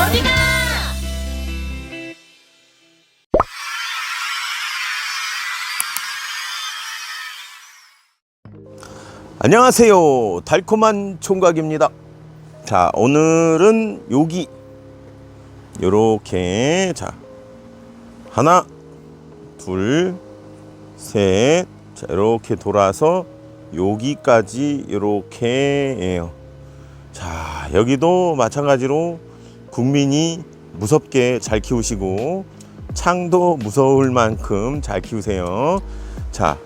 어디가? 안녕하세요. 달콤한 총각입니다. 자, 오늘은 여기 요렇게 자 하나, 둘, 셋, 자 이렇게 돌아서 여기까지 이렇게 해요. 자, 여기도 마찬가지로 국민이 무섭게 잘 키우시고 창도 무서울 만큼 잘 키우세요. 자,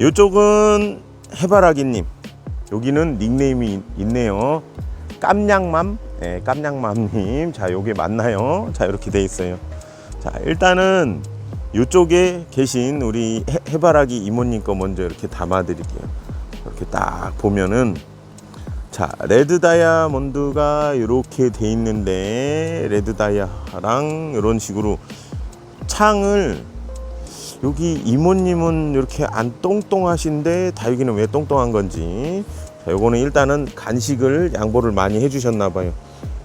이쪽은 해바라기님. 여기는 닉네임이 있네요. 깜냥맘, 네, 깜냥맘님. 자, 요게 맞나요? 자, 이렇게 돼 있어요. 자, 일단은 이쪽에 계신 우리 해, 해바라기 이모님 거 먼저 이렇게 담아 드릴게요. 이렇게 딱 보면은 자, 레드 다이아몬드가 이렇게 돼 있는데 레드 다이아랑 이런 식으로 창을 여기 이모님은 이렇게 안 똥똥하신데 다육이는 왜 똥똥한 건지. 자, 요거는 일단은 간식을 양보를 많이 해주셨나 봐요.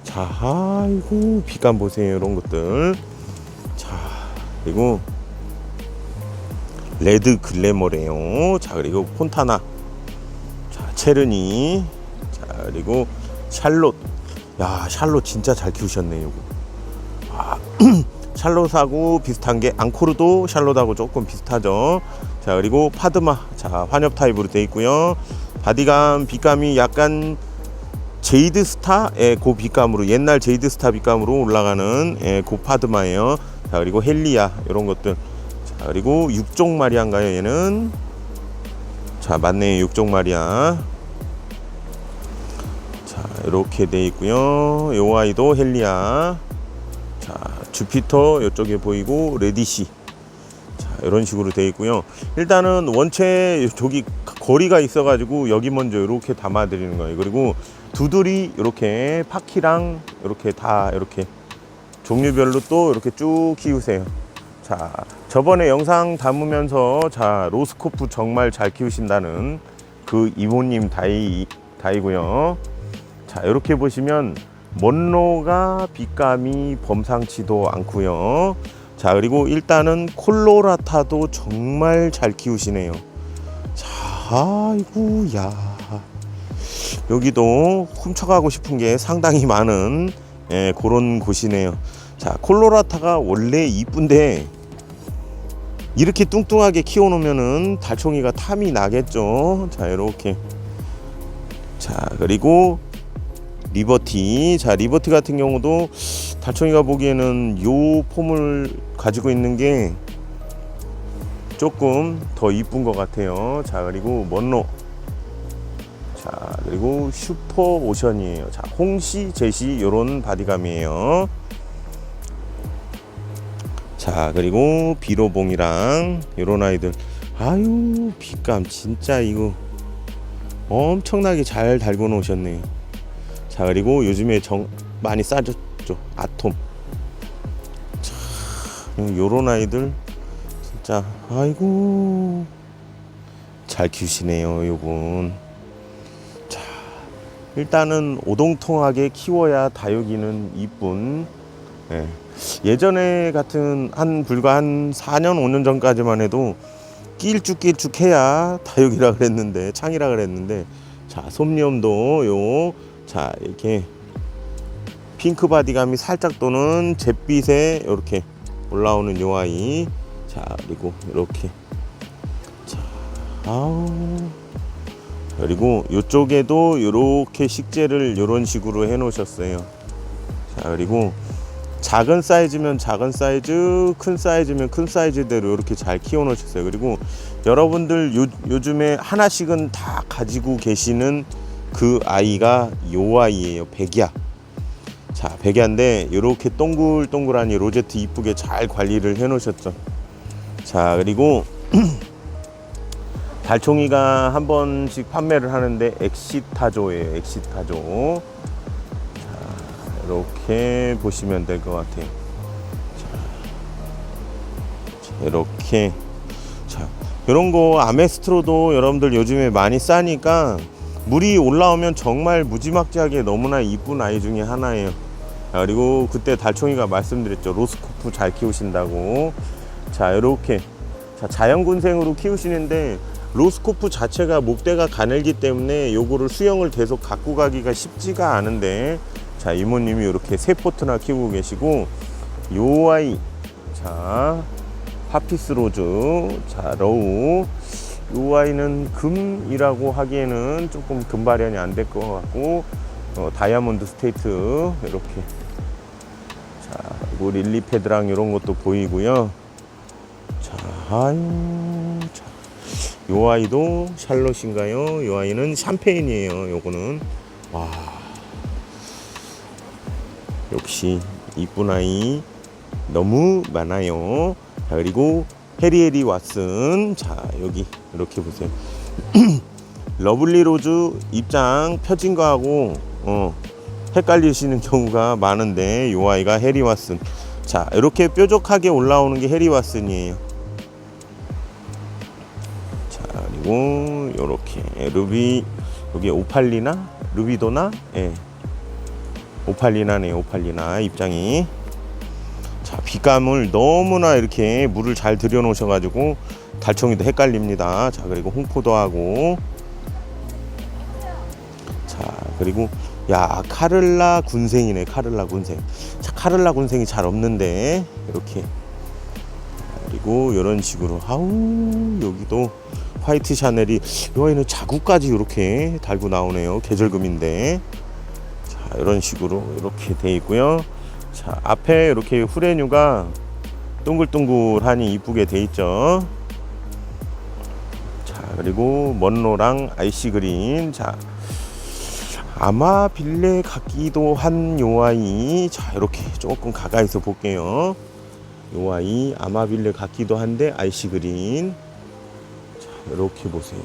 자 아이고 빛감 보세요 이런 것들. 자 그리고 레드 글래머래요. 자 그리고 폰타나. 자 체르니. 자 그리고 샬롯. 야 샬롯 진짜 잘 키우셨네 요거. 아, 샬롯하고 비슷한 게 앙코르도 샬롯하고 조금 비슷하죠. 자 그리고 파드마. 자 환엽 타입으로 되어 있고요. 바디감 빛감이 약간 제이드 스타 예, 그 빛감으로 옛날 제이드 스타 빛감으로 올라가는 예, 그 파드마예요. 자 그리고 헬리아 이런 것들. 자 그리고 육종 마리아인가요 얘는? 자 맞네요. 육종 마리아 자 이렇게 돼 있고요. 요 아이도 헬리아 자 주피터 이쪽에 보이고 레디시 자 이런 식으로 되어 있고요. 일단은 원체 저기 거리가 있어 가지고 여기 먼저 이렇게 담아 드리는 거예요. 그리고 두들이 이렇게 파키랑 이렇게 다 이렇게 종류별로 또 이렇게 쭉 키우세요. 자 저번에 영상 담으면서 자 로스코프 정말 잘 키우신다는 그 이모님 다이 다이고요 자 이렇게 보시면 먼로가 빛감이 범상치도 않고요. 자 그리고 일단은 콜로라타도 정말 잘 키우시네요. 자 아이고 야 여기도 훔쳐가고 싶은 게 상당히 많은 예, 그런 곳이네요. 자 콜로라타가 원래 이쁜데 이렇게 뚱뚱하게 키워놓으면은 달총이가 탐이 나겠죠. 자 이렇게 자 그리고 리버티. 자 리버티 같은 경우도 달총이가 보기에는 요 폼을 가지고 있는 게 조금 더 이쁜 것 같아요. 자 그리고 먼로. 자 그리고 슈퍼 오션이에요. 자 홍시 제시 요런 바디감이에요. 자 그리고 비로봉이랑 요런 아이들. 아유 빛감 진짜 이거 엄청나게 잘 달고 놓으셨네요 자 그리고 요즘에 정 많이 싸졌죠. 아톰. 자 요런 아이들 진짜 아이고. 잘 키우시네요 요분. 자 일단은 오동통하게 키워야 다육이는 이쁜 예. 예전에 같은 한 불과 한 4년 5년 전까지만 해도 낄쭉낄쭉 해야 다육이라 그랬는데 창이라 그랬는데 자 솜니엄도 요 자 이렇게 핑크 바디감이 살짝 도는 잿빛에 이렇게 올라오는 요 아이. 자 그리고 이렇게. 자 아우. 그리고 이쪽에도 이렇게 식재를 이런 식으로 해 놓으셨어요. 자 그리고 작은 사이즈면 작은 사이즈 큰 사이즈면 큰 사이즈대로 이렇게 잘 키워 놓으셨어요. 그리고 여러분들 요, 요즘에 하나씩은 다 가지고 계시는 그 아이가 요 아이예요. 백야. 자 백야인데 이렇게 동글동글하니 로제트 이쁘게 잘 관리를 해 놓으셨죠. 자 그리고 달총이가 한 번씩 판매를 하는데 엑시타조예요. 엑시타조. 자 이렇게 보시면 될 것 같아요. 자, 이렇게. 자 이런 거 아메스트로도 여러분들 요즘에 많이 싸니까 물이 올라오면 정말 무지막지하게 너무나 이쁜 아이 중에 하나예요. 자, 그리고 그때 달총이가 말씀드렸죠. 로스코프 잘 키우신다고. 자, 이렇게 자, 자연군생으로 키우시는데 로스코프 자체가 목대가 가늘기 때문에 요거를 수영을 계속 갖고 가기가 쉽지가 않은데 자, 이모님이 이렇게 세 포트나 키우고 계시고 요 아이 자, 파피스 로즈 자, 러우 요 아이는 금이라고 하기에는 조금 금발현이 안 될 것 같고 어, 다이아몬드 스테이트 이렇게. 자 그리고 릴리 패드랑 이런 것도 보이고요. 자 아유 자 요 아이도 샬롯인가요? 요 아이는 샴페인이에요 요거는. 와. 역시 이쁜 아이 너무 많아요. 자 그리고 해리해리 왓슨. 자 여기 이렇게 보세요. 러블리 로즈 입장 펴진 거하고 어, 헷갈리시는 경우가 많은데 요 아이가 해리 왓슨. 자 이렇게 뾰족하게 올라오는 게 해리 왓슨이에요. 자 그리고 요렇게 루비 여기 오팔리나? 루비도나? 예. 오팔리나네 오팔리나 입장이 자 빛감을 너무나 이렇게 물을 잘 들여 놓으셔 가지고 달총이도 헷갈립니다. 자 그리고 홍포도 하고. 자 그리고 야 카를라 군생이네 카를라 군생. 자 카를라 군생이 잘 없는데 이렇게. 그리고 이런 식으로 아우 여기도 화이트 샤넬이 여기는 자구까지 이렇게 달고 나오네요. 계절금인데. 자 이런 식으로 이렇게 돼 있고요 자 앞에 이렇게 후레뉴가 동글동글하니 이쁘게 돼 있죠? 자 그리고 먼로랑 아이시 그린. 자 아마 빌레 같기도 한 요 아이. 자 이렇게 조금 가까이서 볼게요. 요 아이 아마 빌레 같기도 한데 아이시 그린. 자 이렇게 보세요.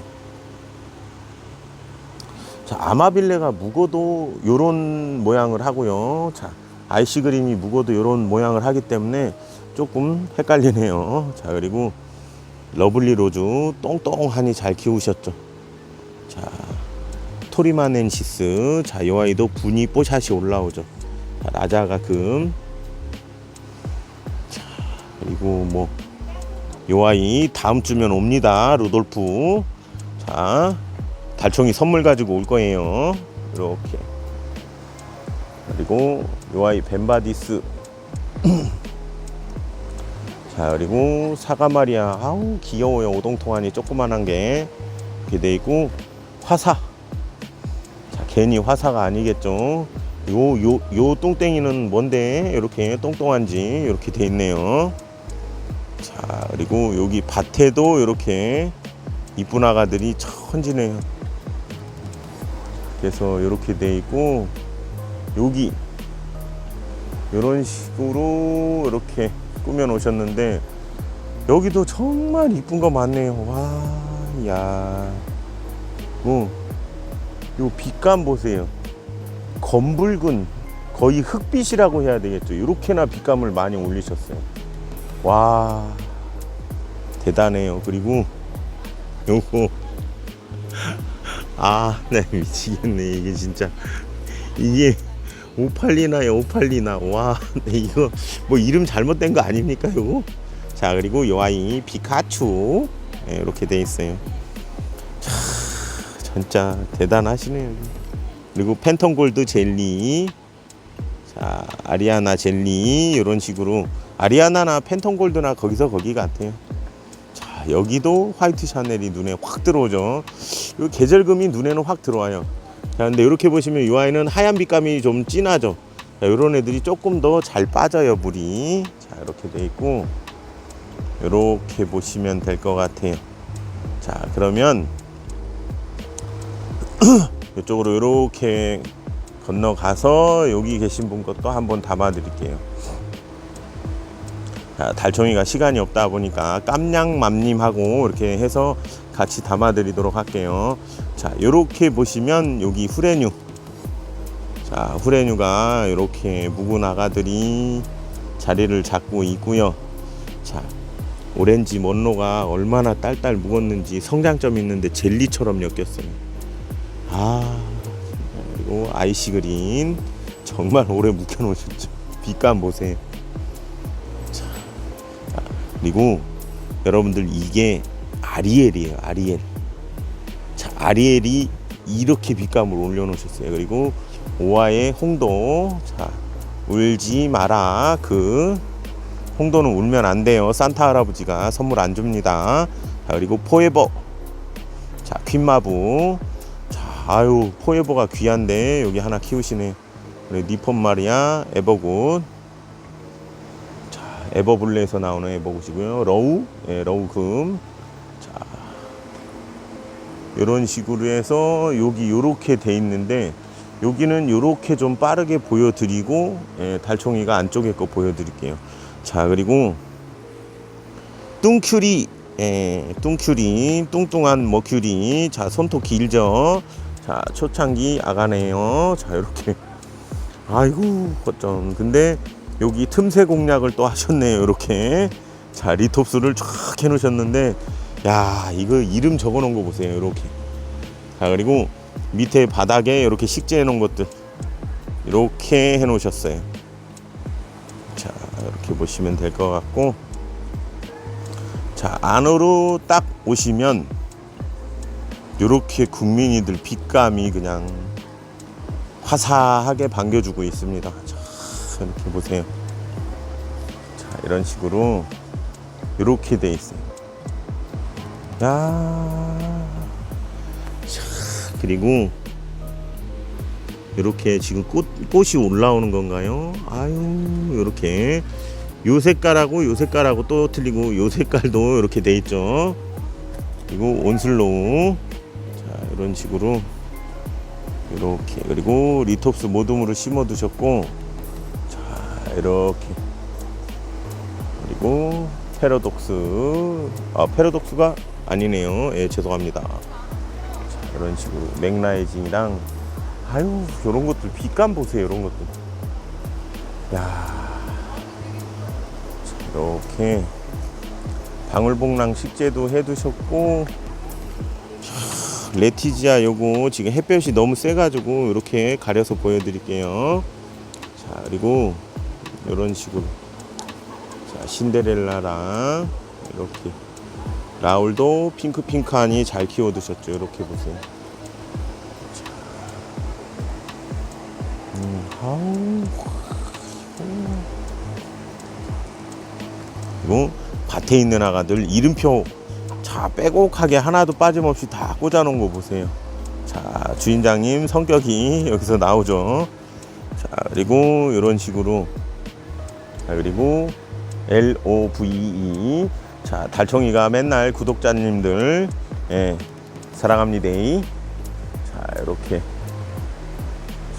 자 아마빌레가 묵어도 요런 모양을 하고요. 자 아이시 그린이 묵어도 요런 모양을 하기 때문에 조금 헷갈리네요 자 그리고 러블리 로즈 똥똥하니 잘 키우셨죠 자 토리마넨시스 자, 요 아이도 분이 뽀샷이 올라오죠. 자, 라자가 금. 자, 그리고 뭐, 요 아이 다음 주면 옵니다. 루돌프. 자, 달총이 선물 가지고 올 거예요. 이렇게. 그리고 요 아이 벤바디스. 자, 그리고 사과마리아. 아우, 귀여워요. 오동통하니 조그만한 게. 이렇게 돼 있고, 화사. 자, 괜히 화사가 아니겠죠. 요, 요, 요 똥땡이는 뭔데 이렇게 똥똥한지 이렇게 돼 있네요. 자, 그리고 여기 밭에도 이렇게 이쁜 아가들이 천지네요. 그래서 이렇게 돼 있고, 여기 이런 식으로 이렇게 꾸며 놓으셨는데, 여기도 정말 이쁜 거 많네요. 와, 야. 뭐, 요 빛감 보세요. 검붉은 거의 흑빛이라고 해야 되겠죠. 이렇게나 빛감을 많이 올리셨어요. 와 대단해요. 그리고 요거 아, 네 미치겠네 이게 진짜 이게 오팔리나요 오팔리나 와 네, 이거 뭐 이름 잘못된 거 아닙니까 요거? 자 그리고 요 아이 피카츄 네, 이렇게 돼 있어요. 진짜 대단하시네요. 그리고 팬텀 골드 젤리, 자 아리아나 젤리 이런 식으로 아리아나나 팬텀 골드나 거기서 거기 같아요. 자 여기도 화이트 샤넬이 눈에 확 들어오죠. 이 계절금이 눈에는 확 들어와요. 자 근데 이렇게 보시면 이 아이는 하얀 빛감이 좀 진하죠. 자, 이런 애들이 조금 더 잘 빠져요 물이. 자 이렇게 돼 있고 이렇게 보시면 될 것 같아요. 자 그러면 이쪽으로 이렇게 건너가서 여기 계신 분 것도 한번 담아 드릴게요. 자, 달총이가 시간이 없다 보니까 깜냥맘님하고 이렇게 해서 같이 담아 드리도록 할게요. 자, 이렇게 보시면 여기 후레뉴. 자, 후레뉴가 이렇게 묵은 아가들이 자리를 잡고 있고요. 자, 오렌지 먼로가 얼마나 딸딸 묵었는지 성장점 있는데 젤리처럼 엮였어요. 아 그리고 아이시 그린 정말 오래 묵혀 놓으셨죠. 빛감 보세요. 자, 아, 그리고 여러분들 이게 아리엘이에요. 아리엘. 자, 아리엘이 이렇게 빛감을 올려놓으셨어요. 그리고 오아의 홍도. 자, 울지 마라. 그 홍도는 울면 안 돼요. 산타 할아버지가 선물 안 줍니다. 자, 그리고 포에버. 자, 퀸마부. 자, 아유, 포에버가 귀한데 여기 하나 키우시네. 그리고 니폰 마리아, 에버굿. 자, 에버블레에서 나오는 에버굿이고요. 러우, 예, 러우 금. 자, 이런 식으로 해서 여기 요렇게 돼 있는데 여기는 요렇게 좀 빠르게 보여드리고 예, 달총이가 안쪽에 거 보여드릴게요. 자, 그리고 뚱큐리, 예, 뚱큐리, 뚱뚱한 머큐리. 자, 손톱 길죠. 자, 초창기 아가네요. 자, 이렇게. 아이고, 거점. 근데 여기 틈새 공략을 또 하셨네요. 이렇게. 자, 리톱스를 쫙 해놓으셨는데, 야, 이거 이름 적어 놓은 거 보세요. 이렇게. 자, 그리고 밑에 바닥에 이렇게 식재해 놓은 것들. 이렇게 해 놓으셨어요. 자, 이렇게 보시면 될 것 같고. 자, 안으로 딱 오시면 이렇게 국민이들 빛감이 그냥 화사하게 반겨주고 있습니다. 자, 이렇게 보세요. 자, 이런 식으로 이렇게 돼 있어요. 야, 자, 그리고 이렇게 지금 꽃 꽃이 올라오는 건가요? 아유, 이렇게. 요 색깔하고 요 색깔하고 또 틀리고 요 색깔도 이렇게 돼 있죠. 그리고 온슬로우. 자 이런 식으로 이렇게. 그리고 리톱스 모둠으로 심어 두셨고 자 이렇게. 그리고 패러독스. 아 패러독스가 아니네요. 예 죄송합니다. 자 이런 식으로 맥라이징이랑 아유 요런 것들 빛감 보세요 요런 것들. 야. 이렇게 방울복랑 식재도 해 두셨고 자, 레티지아 요거 지금 햇볕이 너무 세 가지고 이렇게 가려서 보여 드릴게요. 자 그리고 이런 식으로. 자 신데렐라랑 이렇게 라울도 핑크핑크하니 잘 키워두셨죠. 이렇게 보세요. 자, 음, 그리고 밭에 있는 아가들 이름표 자 빼곡하게 하나도 빠짐없이 다 꽂아놓은 거 보세요. 자 주인장님 성격이 여기서 나오죠. 자 그리고 이런 식으로. 자 그리고 L O V E 자 달총이가 맨날 구독자님들 예, 사랑합니다. 자 이렇게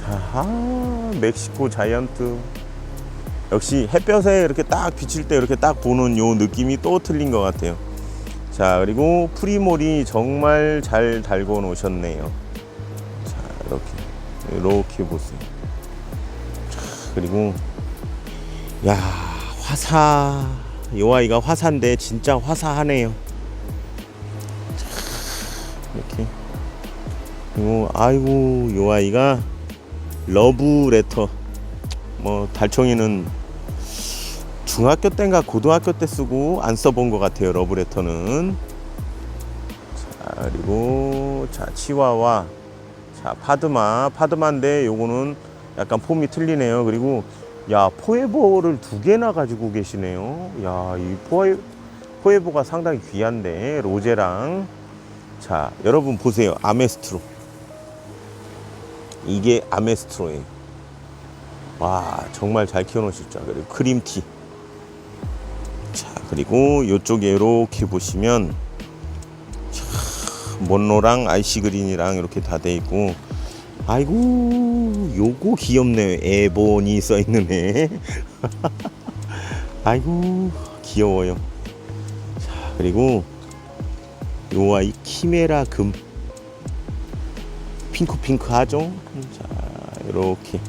자 아, 멕시코 자이언트 역시 햇볕에 이렇게 딱 비칠 때 이렇게 딱 보는 요 느낌이 또 틀린 것 같아요. 자, 그리고 프리몰이 정말 잘 달고 놓으셨네요. 자, 이렇게. 이렇게 보세요. 자, 그리고, 야, 화사. 요 아이가 화사인데 진짜 화사하네요. 자, 이렇게. 그리고, 아이고, 요 아이가 러브 레터. 뭐, 달총이는 중학교 때인가 고등학교 때 쓰고 안 써본 것 같아요 러브 레터는 자 그리고 자 치와와 자 파드마 파드마인데 요거는 약간 폼이 틀리네요 그리고 야 포에버를 두 개나 가지고 계시네요. 야이 포에 포에버가 상당히 귀한데 로제랑. 자 여러분 보세요. 아메스트로. 이게 아메스트로예요. 와 정말 잘 키워놓으셨죠 그리고 크림티. 자 그리고 이쪽에 이렇게 보시면 자, 몬로랑 아이시 그린이랑 이렇게 다 돼 있고 아이고 요거 귀엽네요 에본이 써 있는 애 아이고 귀여워요. 자 그리고 요 아이 키메라 금. 핑크핑크 하죠? 자 이렇게.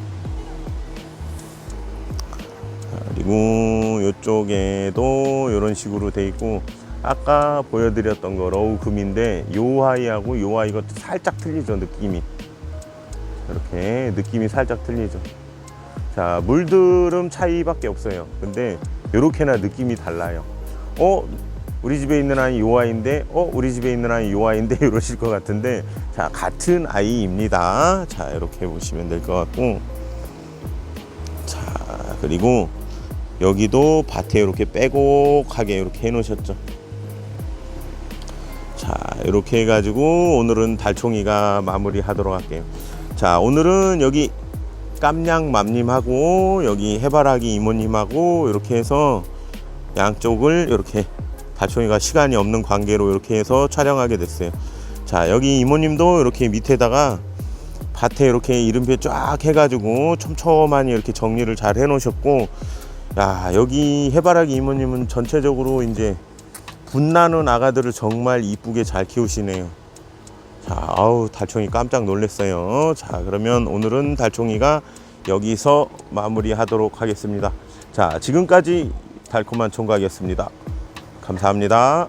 그리고 이쪽에도 이런 식으로 돼 있고 아까 보여드렸던 거 러우 금인데 요 아이하고 요 아이가 살짝 틀리죠 느낌이 이렇게 느낌이 살짝 틀리죠 자, 물들음 차이밖에 없어요. 근데 이렇게나 느낌이 달라요. 어, 우리 집에 있는 아이 요 아이인데, 어, 우리 집에 있는 아이 요 아이인데 이러실 것 같은데, 자, 같은 아이입니다. 자, 이렇게 보시면 될 것 같고, 자, 그리고 여기도 밭에 이렇게 빼곡하게 이렇게 해 놓으셨죠. 자, 이렇게 해가지고 오늘은 달총이가 마무리 하도록 할게요. 자, 오늘은 여기 깜냥맘님하고 여기 해바라기 이모님하고 이렇게 해서 양쪽을 이렇게 달총이가 시간이 없는 관계로 이렇게 해서 촬영하게 됐어요. 자, 여기 이모님도 이렇게 밑에다가 밭에 이렇게 이름표 쫙 해가지고 촘촘하니 이렇게 정리를 잘 해놓으셨고, 야, 여기 해바라기 이모님은 전체적으로 이제 분나는 아가들을 정말 이쁘게 잘 키우시네요. 자, 아우, 달총이 깜짝 놀랐어요. 자, 그러면 오늘은 달총이가 여기서 마무리하도록 하겠습니다. 자, 지금까지 달콤한 총각이었습니다. 감사합니다.